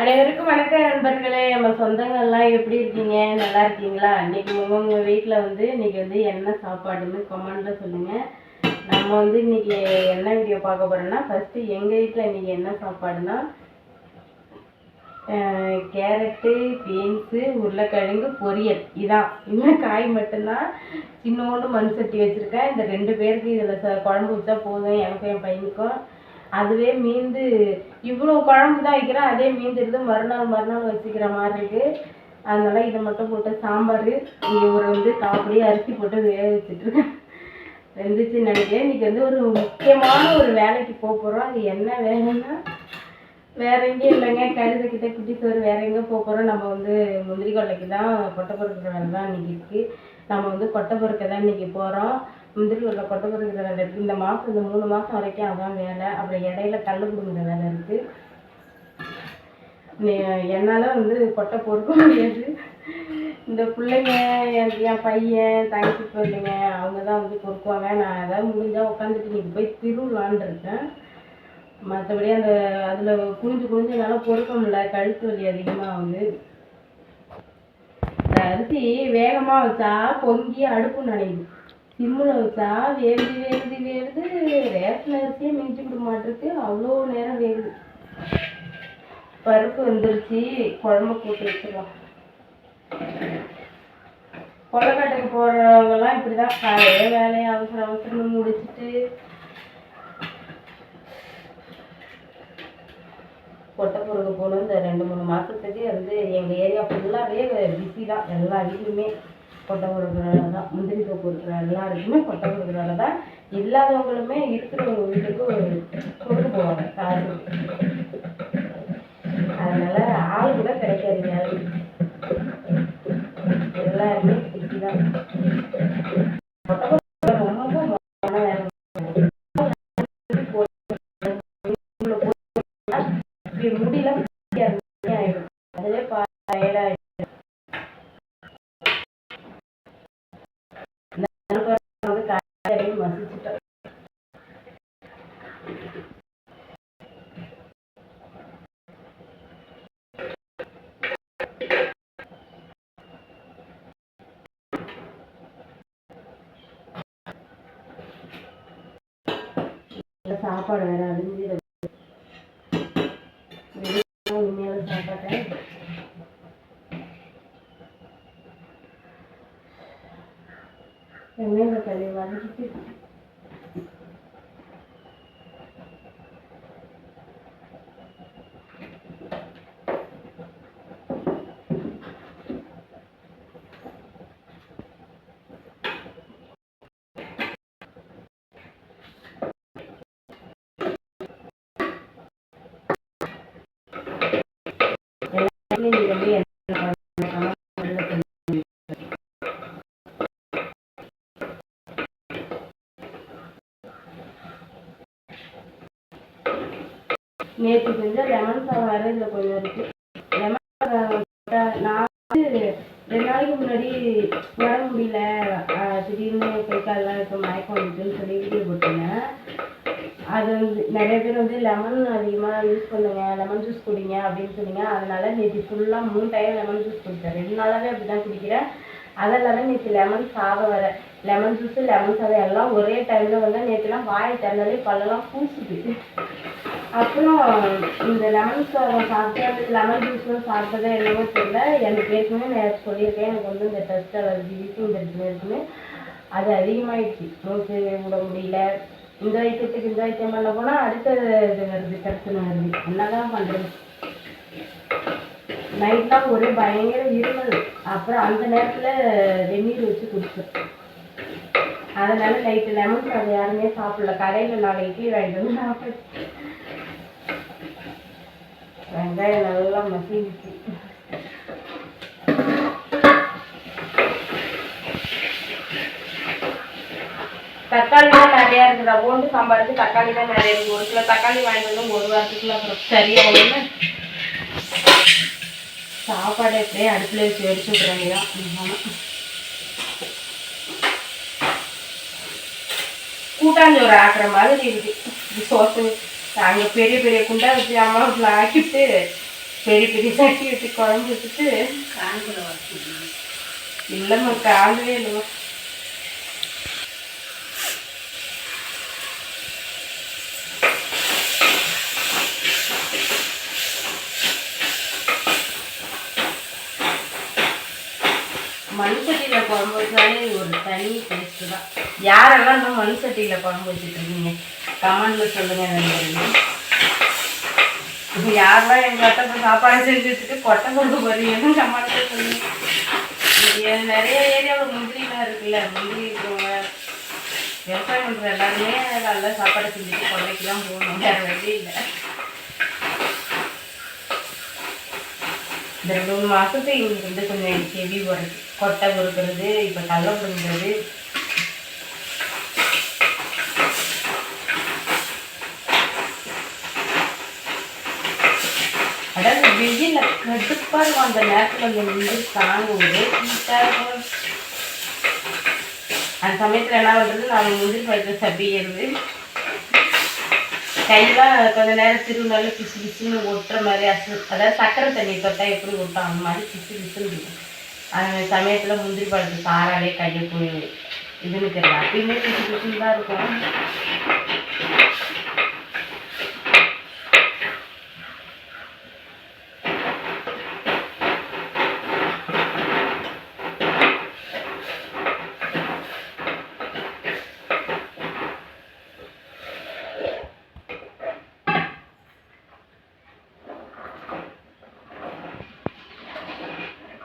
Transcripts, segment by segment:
அனைவருக்கும் வணக்கம் நண்பர்களே. நம்ம சொந்தங்கள்லாம் எப்படி இருக்கீங்க? நல்லா இருக்கீங்களா? இன்னைக்கு உங்க வீட்டில் வந்து இன்னைக்கு வந்து என்ன சாப்பாடுன்னு கமெண்ட்ல சொல்லுங்க. நம்ம வந்து இன்னைக்கு என்ன வீடியோ பார்க்க போறோம்னா ஃபர்ஸ்ட் எங்க வீட்டில் இன்னைக்கு என்ன சாப்பாடுனா கேரட்டு பீன்ஸு உருளைக்கிழங்கு பொரியல். இதான். இன்னும் காய் மட்டும்தான் சின்னோண்டு மண் சட்டி வச்சுருக்கேன். இந்த ரெண்டு பேருக்கு இதில் ச குழம்பு வச்சா போதும். எனக்கும் என் பையனுக்கும். அதுவே மீந்து இவ்வளோ குழம்பு தான் வைக்கிறேன் அதே மீந்துடுது மறுநாள் மறுநாள் வச்சுக்கிற மாதிரி இருக்கு. அதனால இதை மட்டும் போட்டு சாம்பார் இவர் வந்து காப்படியே அரிசி போட்டு வேக வச்சுட்ருக்கேன் வெந்துச்சு நினைக்கிறேன். இன்னைக்கு வந்து ஒரு முக்கியமான ஒரு வேலைக்கு போக போகிறோம் அது என்ன வேலைன்னா வேற எங்கேயும் இல்லைங்க. கழுதைக்கிட்ட குட்டி சோறு வேற எங்கே போக போகிறோம் நம்ம வந்து முந்திரி கொல்லைக்கு தான் கொட்டை பொறுக்கிற வேலை தான் இன்னைக்கு இருக்குது நம்ம வந்து கொட்டை பொறுக்க தான் இன்னைக்கு போகிறோம் முந்திரி உள்ள கொட்டை வேலை இருக்குது இந்த மாதம் இந்த மூணு மாதம் வரைக்கும் அதான் வேலை. அப்புறம் இடையில கல் வேலை இருக்கு. நீ- என்னால வந்து கொட்டை பொறுக்க முடியாது. இந்த பிள்ளைங்க என் என் பையன் தங்கச்சி பிள்ளைங்க அவங்க தான் வந்து பொறுக்குவாங்க. நான் ஏதாவது முடிஞ்சா உட்காந்துட்டு இன்னைக்கு போய் திருவிழான்னு இருக்கேன். மற்றபடி அந்த அதில் குனிஞ்சு குனிஞ்சு என்னால் பொறுக்க முடியல. கழுத்து வலி அதிகமாக வந்து அரிசி வேகமாக வச்சா பொங்கி அடுப்பு நனையுது. சிம்மில் வச்சா வேகுது வேகுது வேகுது ரேஷன் அரிசியே மிஞ்சி விட மாட்டிருக்கு. அவ்வளோ நேரம் வேகுது. பருப்பு வந்துருச்சு. குழம்பு போட்டு வச்சிடலாம் கொல்லக்காட்டுக்கு போகிறவங்கலாம் இப்படி தான் காலையில வேலையை அவசர அவசரம் முடிச்சிட்டு கொட்டை பொருள் போகணும் இந்த ரெண்டு மூணு மாதத்துக்கு வந்து எங்கள் ஏரியா ஃபுல்லாகவே பிஸி தான். எல்லா வீட்லையுமே கொட்டை பொறுக்கிற வேலை தான் முந்திரி தோப்பு இருக்கிற எல்லாருக்குமே கொட்டை பொறுக்கிற தான் இல்லாதவங்களுமே இருக்கிறவங்க வீட்டுக்கு கொண்டு போவாங்க காசு. அதனால ஆள் கூட கிடைக்காது எல்லாருமே பிஸி தான் கொட்டை பொறுக்கிற ரொம்ப மோசமான வேலை. இப்படி முடியல ஆயிடும் அதுவே டயர்டாயிடும் வந்து காலையில மசிச்சுட்டோம் இந்த சாப்பாடு வேற அழிஞ்சு நேற்று செஞ்ச லெமன் சாதம் வேற இதில் கொஞ்சம் இருக்கு லெமன் சாதம் நான் வந்து ரெண்டு நாளைக்கு முன்னாடி உடம்பு முடியல. திடீர்னு கை காலெல்லாம் இப்போ மயக்கம் வந்துட்டுன்னு சொல்லி வீடியோ போட்டிருந்தேன். அது வந்து நிறைய பேர் வந்து லெமன் அதிகமாக யூஸ் பண்ணுங்க லெமன் ஜூஸ் குடிங்க அப்படின்னு சொன்னீங்க. அதனால நேற்று ஃபுல்லாக மூணு டைம் லெமன் ஜூஸ் குடித்தேன் ரெண்டு நாளாகவே அப்படி தான் குடிக்கிறேன். அதனால நேற்று லெமன் சாதம் வர லெமன் ஜூஸ் லெமன் சாதம் எல்லாம் ஒரே டைமில் வந்து நேற்றுலாம் வாயை திறந்தாலே பல்லெல்லாம் கூசுது அப்புறம் இந்த லெமன் சாதம் சாப்பிட்டு அந்த லெமன் ஜூஸ்லாம் சாப்பிட்டதே என்னவோ தெரியல. எனக்கு ஏற்கனவே நான் சொல்லியிருக்கேன். எனக்கு வந்து இந்த டெஸ்ட் அலர்ஜி வீட்டிங் இருக்குன்னு இருக்குன்னு. அது அதிகமாயிடுச்சு. மூச்சு விட முடியல. இந்த வைத்தியத்துக்கு இந்த வைத்தியம் பண்ண போனால் அடுத்த இது வருது பிரச்சனை வருது. என்னதான் பண்ணுறது நைட்லாம் ஒரே பயங்கர இருமல். அப்புறம் அந்த நேரத்தில் வெந்நீர் வச்சு குடிச்சேன். அதனால நைட்டு லெமன் சாதம் யாருமே சாப்பிடல. கடையில் நாலு இட்லி வாங்கிட்டு வந்து சாப்பிடு வெங்காயம் நல்லா மசிஞ்சிச்சு. தக்காளி தான் நிறையா இருக்குதா? போண்டு சாம்பாருக்கு தக்காளி தான் நிறைய இருக்கு. ஒரு கிலோ தக்காளி வாங்கிட்டு வந்து ஒரு வாரத்துக்குள்ள அப்புறம் சரியா ஒன்று சாப்பாடு எப்படியே அடுப்பில் வச்சு வெடிச்சு விட்றாங்க கூட்டாஞ்சோறு ஆக்குற மாதிரி இருக்கு இது சோத்து அங்கே பெரிய பெரிய குண்டா வச்சு அம்மா வீட்டில் ஆக்கிட்டு பெரிய பெரிய சட்டி வச்சு குழம்பு வச்சுட்டு வச்சுக்கணும் இல்லைம்மா காலவே இல்லைம்மா மண் சட்டியில் குழம்பு வச்சாலே ஒரு தனி டேஸ்ட்டு தான். யாரெல்லாம் இன்னும் மண் சட்டியில் குழம்பு வச்சுட்டு இருக்கீங்க கமெண்ட்ல சொல்லுங்க நண்பர்களே. யாரெல்லாம் எங்கள் அத்தை சாப்பாடு செஞ்சு வச்சுட்டு கொட்டை கொண்டு போறீங்கன்னு கமெண்ட்ல சொல்லுங்க. நிறைய ஏரியாவில் முந்திரிலாம் இருக்குல்ல முந்திரி இருக்கிறவங்க விவசாயம் பண்ணுற எல்லாருமே நல்லா சாப்பாடு செஞ்சுட்டு கொள்ளைக்கெல்லாம் போகணும் வேறு வழி இல்லை. இந்த ரெண்டு மூணு மாதத்துக்கு இவங்களுக்கு வந்து கொஞ்சம் செவி வருது கொட்டை பொறுக்கிறது இப்போ கடலை பிடுங்கிறது அதாவது வெயில்ல கடுப்பாக இருக்கும். அந்த நேரத்தில் அந்த முந்திரி தாங்க ஒரே ஹீட்டா இருக்கும் அந்த சமயத்தில் என்ன பண்ணுறது நான் முந்திரி பழத்தை சப்பிக்கிறது கையெல்லாம் கொஞ்ச நேரம் திருநாள் பிசு பிசுன்னு ஒட்டுற மாதிரி அசு அதாவது சக்கரை தண்ணி தொட்டா எப்படி ஒட்டும்? அந்த மாதிரி பிசு பிசுன்னு இருக்கும். அந்த சமயத்தில் முந்திரி பழத்து சாராலே கையை போய் இதுன்னு தெரியல அப்பயுமே பிசு பிசுன்னு தான் இருக்கும்.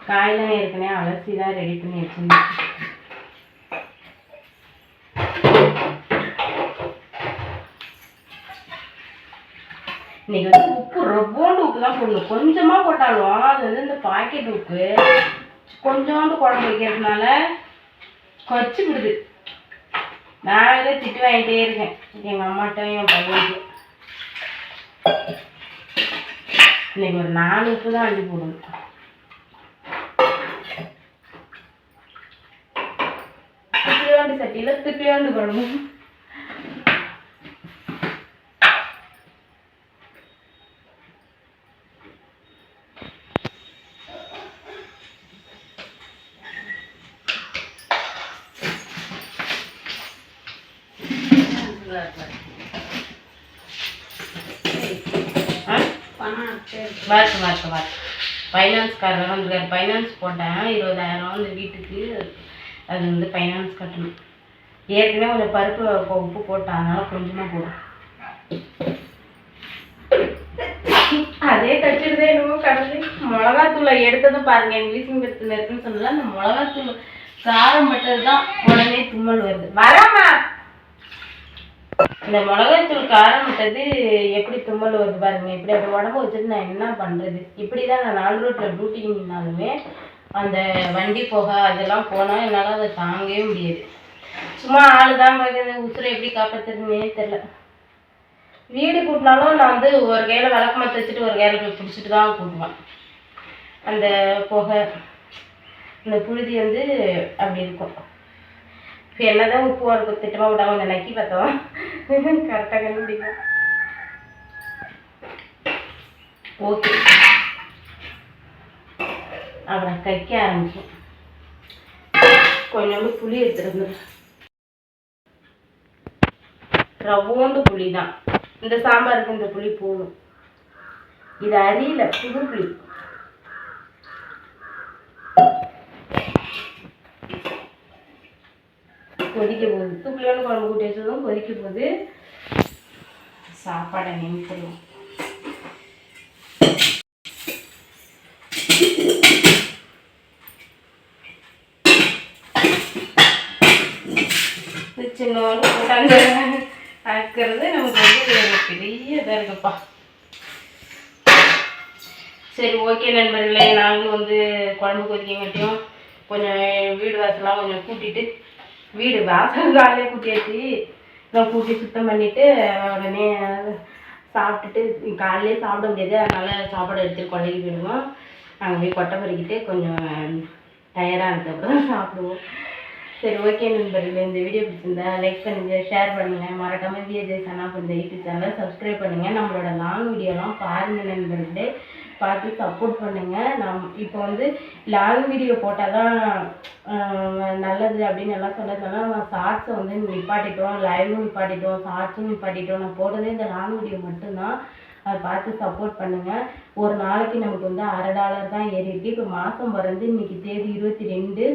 காயெல்லாம் ஏற்கனவே அலசி தான் ரெடி பண்ணி வச்சுருந்தேன். இன்னைக்கு வந்து உப்பு ரொம்போண்டு உப்பு தான் போடணும். கொஞ்சமாக போட்டாலும் அது வந்து இந்த பாக்கெட் உப்பு. கொஞ்சோண்டு குழம்பு வைக்கிறதுனால கொச்சு விடுது நான் இதை திட்டு வாங்கிட்டே இருக்கேன். எங்கள் அம்மாட்ட என் பையனுக்கு இன்னைக்கு ஒரு நாலு உப்பு தான் அள்ளி போடணும். திப்பிலியோண்டு சட்டியில் திப்பிலியோண்டு குழம்பு ஆ ஃபைனான்ஸ்காரர் வந்து ஃபைனான்ஸ் போட்டேன். இருபதாயிரம் வந்து வீட்டுக்கு. அது வந்து ஃபைனான்ஸ் கட்டணும். ஏற்கனவே கொஞ்சம் பருப்பு உப்பு போட்டேன். அதனால கொஞ்சமாக போடும் அதே கச்சிடுதே என்னமோ கடந்து மிளகாத்தூளை எடுத்ததும் பாருங்க எங்கள் வீசிங் இருக்குன்னு சொல்லல அந்த மிளகாத்தூள் காரம் பட்டது தான் உடனே தும்மல் வருது. வராமா? இந்த மிளகாய்த்தூள் காரம் விட்டது எப்படி தும்மல் வருது பாருங்க. இப்படி அந்த உடம்பு வச்சுட்டு நான் என்ன பண்றது? இப்படிதான் நான் நாலு ரோட்ல டியூட்டிக்கு நின்னாலுமே அந்த வண்டி போக அதெல்லாம் போனா என்னால அதை தாங்கவே முடியாது. சும்மா ஆளு தான் பார்க்குறது உசுரை எப்படி காப்பாத்துறதுன்னே தெரியல. வீடு கூட்டினாலும் நான் வந்து ஒரு கையில விளக்கமாக தைச்சிட்டு ஒரு கையில் பிடிச்சிட்டு தான் கூட்டுவேன். அந்த புகை அந்த புழுதி வந்து அப்படி இருக்கும். இப்போ என்னதான் உப்பு உரப்பு திட்டமாக விடாம அந்த நக்கி பார்த்தோம் கரெக்டாக கண்டுபிடிக்கும் ஓகே அப்புறம் கைக்க ஆரம்பிக்கும் கொஞ்சோண்டு புளி எடுத்துருந்தேன் ரவோண்டு புளி தான் இந்த சாம்பாருக்கு இந்த புளி போதும். இது அரியல புது புளி. கொதிக்க போகுது. துப்புளியோட குழம்பு கூட்டி வச்சதும் கொதிக்க போகுது. சாப்பாடை நிமித்தலாம் சின்னோடு போட்டாங்க. இருக்கிறது நமக்கு வந்து ஒரு பெரிய இதாக இருக்குப்பா. சரி ஓகே நண்பர்களே. நாங்களும் வந்து குழம்பு கொதிக்கங்காட்டியும் கொஞ்சம் வீடு வாசலாம் கொஞ்சம் கூட்டிட்டு வீடு வாசல் காலையிலே கூட்டியாச்சு. நான் கூட்டி சுத்தம் பண்ணிட்டு உடனே சாப்பிட்டுட்டு காலையிலே சாப்பிட முடியாது. அதனால சாப்பாடு எடுத்துட்டு கொள்ளைக்கு போயிடுவோம். நாங்கள் போய் கொட்டை பறிக்கிட்டு கொஞ்சம் டயர்டாக இருந்தப்போ தான் சாப்பிடுவோம். சரி ஓகே நண்பர்களே. இந்த வீடியோ பிடிச்சிருந்தா லைக் பண்ணுங்க ஷேர் பண்ணுங்க. மறக்காமல் விஜய் சனா இந்த யூடியூப் சேனலை சப்ஸ்கிரைப் பண்ணுங்க. நம்மளோட லாங் வீடியோலாம் பாருங்க நண்பர்களே. பார்த்து சப்போர்ட் பண்ணுங்க. நம் இப்போ வந்து லாங் வீடியோ போட்டால் தான் நல்லது அப்படின்னு எல்லாம் சொன்னதுனால நம்ம ஷார்ட்ஸை வந்து நிப்பாட்டிட்டோம் லைவும் நிப்பாட்டிட்டோம் ஷார்ட்ஸும் நிப்பாட்டிட்டோம். நான் போடுறதே இந்த லாங் வீடியோ மட்டும்தான். அதை பார்த்து சப்போர்ட் பண்ணுங்க. ஒரு நாளைக்கு நமக்கு வந்து அரை டாலர் தான் ஏறிட்டு இப்போ மாதம் பிறந்து இன்னைக்கு தேதி இருபத்தி ரெண்டு.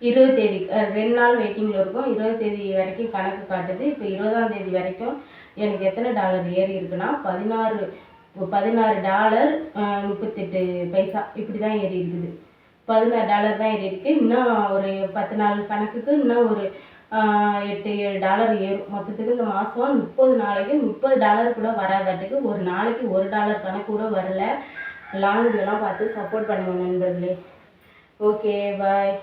இருபது தேதி ரெண்டு நாள் வெயிட்டிங்கில் இருக்கும். இருபது தேதி வரைக்கும் கணக்கு காட்டுது. இப்போ இருபதாம் தேதி வரைக்கும் எனக்கு எத்தனை டாலர் ஏறி இருக்குன்னா பதினாறு பதினாறு டாலர் முப்பத்தெட்டு பைசா இப்படி தான் ஏறி இருக்குது. பதினாறு டாலர் தான் ஏறி இருக்கு. இன்னும் ஒரு பத்து நாள் கணக்குக்கு இன்னும் ஒரு எட்டு ஏழு டாலர் ஏறும். மொத்தத்துக்கு இந்த மாதம் முப்பது நாளைக்கு முப்பது டாலர் கூட வராதாட்டுக்கு ஒரு நாளைக்கு ஒரு டாலர் கணக்கு கூட வரல. லாங் பார்த்து சப்போர்ட் பண்ணுங்க நண்பர்களே. Okay bye